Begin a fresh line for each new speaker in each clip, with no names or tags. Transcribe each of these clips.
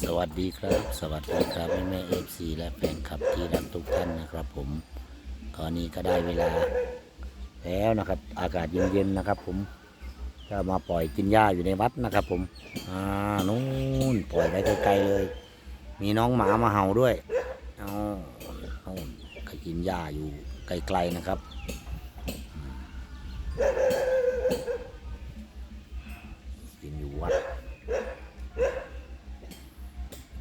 สวัสดีครับ สวัสดีครับแม่แม่เอฟซีและแฟนคลับที่รักทุกท่านนะครับ ผมตอนนี้ก็ได้เวลา แล้วนะครับ อากาศเย็นๆนะครับ ผมก็มาปล่อยกินหญ้าอยู่ในวัดนะครับ ผม อ่านู้นปล่อยไว้ไกลๆเลย มีน้องหมามาเห่าด้วยเอานู่นก็กินหญ้าอยู่ไกลๆนะครับอืมกินอยู่วัด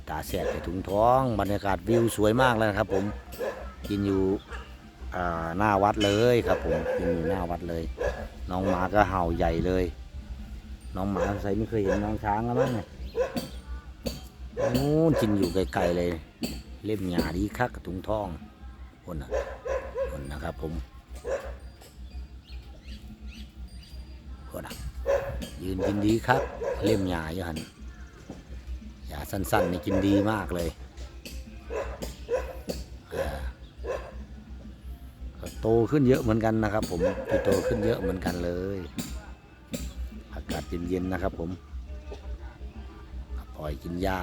ตาแสบใส่ ถุงท้องบรรยากาศวิวสวยมากเลยครับ ผมกินอยู่หน้าวัดเลยครับผมกินอยู่หน้าวัดเลย น้องหมาก็เห่าใหญ่เลย น้องหมาใส่ไม่เคยเห็นน้องช้างแล้วมั้งเนี่ยนู้นกินอยู่ไกลๆเลย เล่มหยาดีคักกับถุงท้องคนนะคนนะครับผมคนนะยืนกินดีครับ เล่มหยาอยู่หัน ยาสั้นๆนี่กินดีมากเลยโตขึ้นเยอะเหมือนกันนะครับ ผมโตขึ้นเยอะเหมือนกันเลยอากาศเย็นๆนะครับ ผมปล่อยกินหญ้า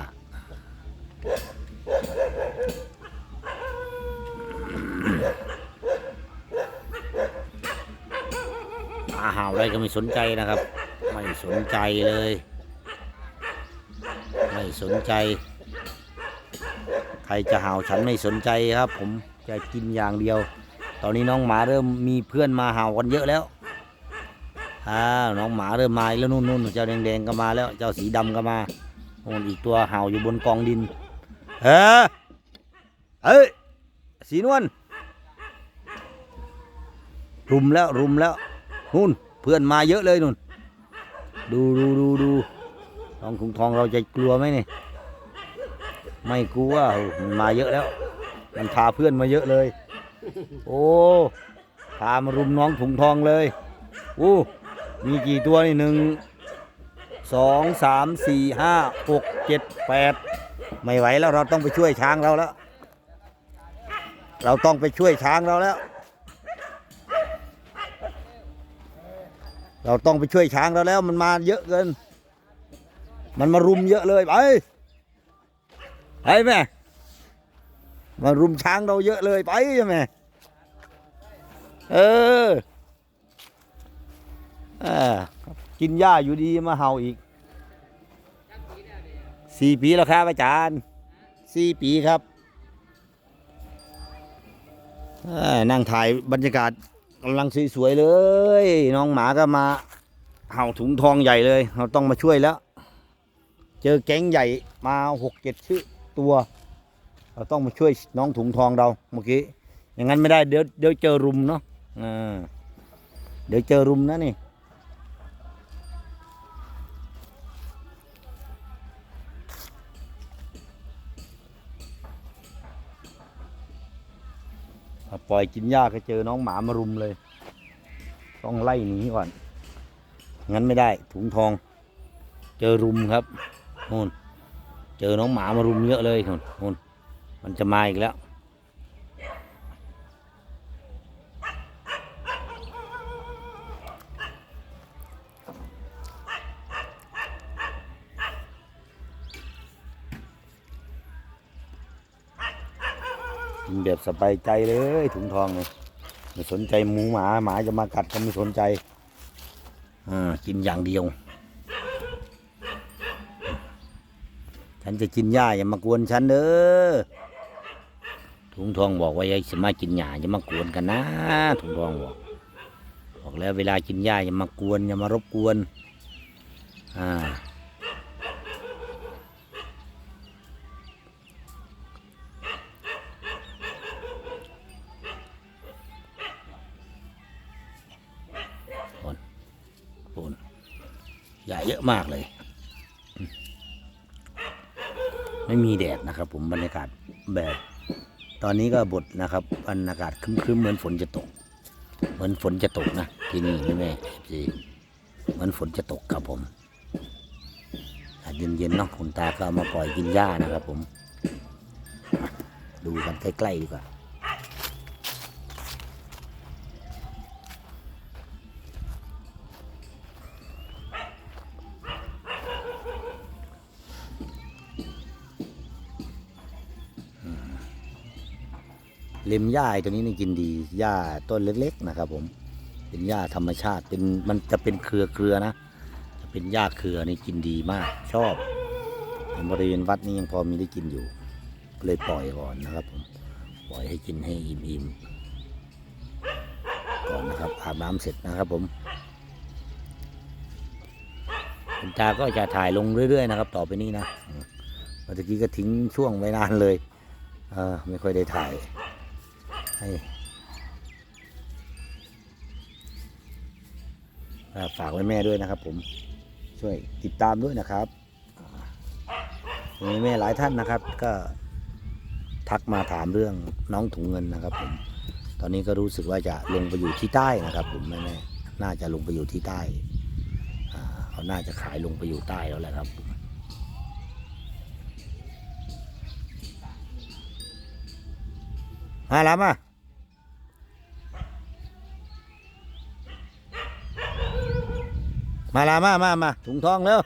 อาหาวอะไรก็ไม่สนใจนะครับ ไม่สนใจเลย สนใจ ใครจะเห่าฉันไม่สนใจครับ ผมจะกินอย่างเดียว ตอนนี้น้องหมาเริ่มมีเพื่อนมาเห่ากันเยอะแล้วอ่าน้องหมาเริ่มมาแล้วนู่นนู่นเจ้าแดงๆก็มาแล้ว เจ้าสีดำก็มาโน่นอีกตัวเห่าอยู่บนกองดินเฮ้ยเอ้ยสีนวลรุมแล้วรุมแล้วนู่นเพื่อนมาเยอะเลยนู่น ดูดูดูดู ทองถุงทองเราจะกลัวไหมนี่ ไม่กลัวมันมาเยอะแล้ว มันพาเพื่อนมาเยอะเลย โอ้พามารุมน้องถุงทองเลยโอ้มีกี่ตัวนี่หนึ่งสองสามสี่ห้าหกเจ็ดแปดไม่ไหวแล้วเราต้องไปช่วยช้างเราแล้ว เราต้องไปช่วยช้างเราแล้ว เราต้องไปช่วยช้างเราแล้วมันมาเยอะเกิน มันมารุมเยอะเลยไปไปแม่มารุมช้างเราเยอะเลยไปใช่ไหมเอออ่ากินหญ้าอยู่ดีมาเห่าอีกสี่ปีแล้วครับอาจารย์สี่ปีครับนั่งถ่ายบรรยากาศกำลังสวยๆเลย น้องหมาก็มาเห่าถุงทองใหญ่เลย เราต้องมาช่วยแล้ว เจอแก๊งใหญ่มาหกเจ็ดชื่อตัว เราต้องมาช่วยน้องถุงทองเราเมื่อกี้อย่างนั้นไม่ได้เดี๋ยวเดี๋ยวเจอรุมเนาะอ่าเดี๋ยวเจอรุมนะนี่ปล่อยกินหญ้าก็เจอน้องหมามารุมเลย ต้องไล่หนีก่อน งั้นไม่ได้ถุงทอง เจอรุมครับ นู่นเจอน้องหมามารุมเยอะเลยนู่นนู่นมันจะมาอีกแล้ว กินแบบสบายใจเลยถุงทองเลยไม่สนใจหมูหมาหมาจะมากัดก็ไม่สนใจ อ่า กินอย่างเดียว ฉันจะกินหญ้าอย่ามากวนฉันเด้อถุงทองบอกว่าอย่ามากินหญ้าอย่ามากวนกันนะถุงทองบอกบอกแล้วเวลากินหญ้าอย่ามากวนอย่ามารบกวนอ่าปูนใหญ่เยอะมากเลย ไม่มีแดดนะครับ ผมบรรยากาศแบบ ตอนนี้ก็บดนะครับบรรยากาศครึ้มๆเหมือนฝนจะตก เหมือนฝนจะตกนะที่นี่แม่แม่จีเหมือนฝนจะตกครับผมเย็นๆเนาะคุณตาก็เอามาปล่อยกินหญ้านะครับผม ดูกันใกล้ๆดีกว่า เล็มหญ้าไอ้ตัวนี้นี่กินดีหญ้าต้นเล็กๆนะครับ ผมเป็นหญ้าธรรมชาติเป็นมันจะเป็นเครือเครือๆนะจะเป็นหญ้าเครือนี่กินดีมาก ชอบบริเวณวัดนี้ยังพอมีได้กินอยู่ก็เลยปล่อยก่อนนะครับผมปล่อยให้กินให้อิ่มๆก่อนนะครับอาบน้ำเสร็จนะครับผมคุณตาก็จะถ่ายลงเรื่อย ๆ นะครับ ต่อไปนี้นะเมื่อกี้ก็ทิ้งช่วงไว้นานเลย เออไม่ค่อยได้ถ่าย ฝากไว้แม่ด้วยนะครับผมช่วยติดตามด้วยนะครับอ่ามีแม่หลายท่านนะครับ ก็ทักมาถามเรื่องน้องถุงเงินนะครับผมตอนนี้ก็รู้สึกว่าจะลงไปอยู่ที่ใต้นะครับ ผมแม่แม่ๆน่าจะลงไปอยู่ที่ใต้เขาน่าจะขายลงไปอยู่ใต้แล้วแหละครับผมมาแล้วมา มาลามามามาถุงทองแล้ว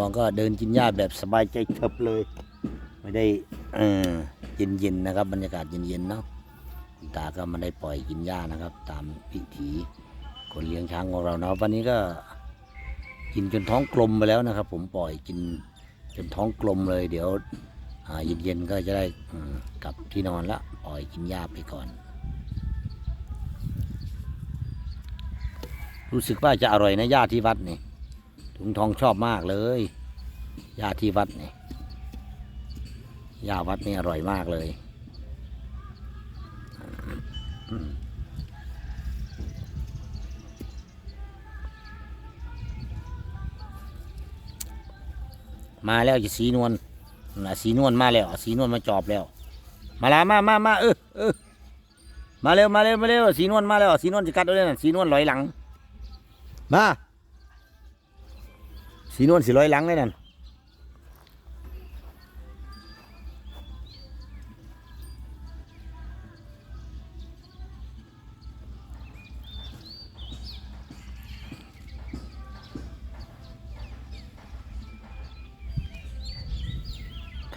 ถุงทองก็เดินกินหญ้าแบบสบายใจเถิบเลย ไม่ได้เออเย็นๆนะครับ บรรยากาศเย็นๆเนาะคุณตาก็มาได้ปล่อยกินหญ้านะครับ ตามพิถีคนเลี้ยงช้างของเราเนาะวันนี้ก็กินจนท้องกลมไปแล้วนะครับ ผมปล่อยกินจนท้องกลมเลย เดี๋ยวเย็นๆก็จะได้กลับที่นอนละปล่อยกินหญ้าไปก่อน รู้สึกว่าจะอร่อยนะหญ้าที่วัดนี่ ถุงทองชอบมากเลยหญ้าที่วัดนี่ยาวัดนี่อร่อยมากเลยมมาแล้วจะสีนวลน่ะสีนวลมาแล้ว สีนวลมาจอบแล้ว มาละมามามาเออเออมาเร็วมาเร็วมาเร็วสีนวลมาแล้ว สีนวลจะกัดด้วยนะสีนวลลอยหลัง มา สีนวลสีลอยหลังเลยนั่นค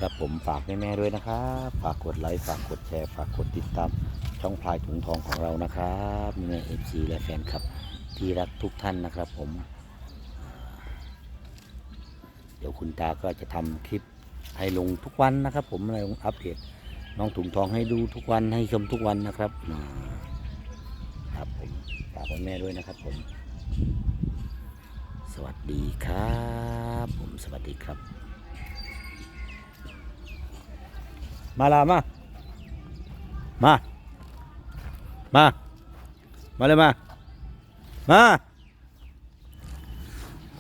รับผมฝากแม่ๆด้วยนะครับ ฝากกดไลค์ ฝากกดแชร์ ฝากกดติดตามช่องพลายถุงทองของเรานะครับแม่เอฟซีและแฟนคลับที่รักทุกท่านนะครับผม ดี๋ยวคุณตาก็จะทำคลิปให้ลงทุกวันนะครับ ผมลงอัปเดตน้องถุงทองให้ดูทุกวันให้ชมทุกวันนะครับอ่าครับผมฝากแม่ด้วยนะครับผม สวัสดีครับ ผมสวัสดีครับ มาลามา มา มา มาเลยมา มา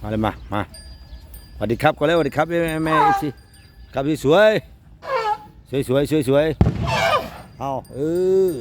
มาเลยมา มา วัสดีครับก็แล้วสวัสดีครับแม่แม่แม่สิครับสวยสวยสวยสวยสวยเอาเออ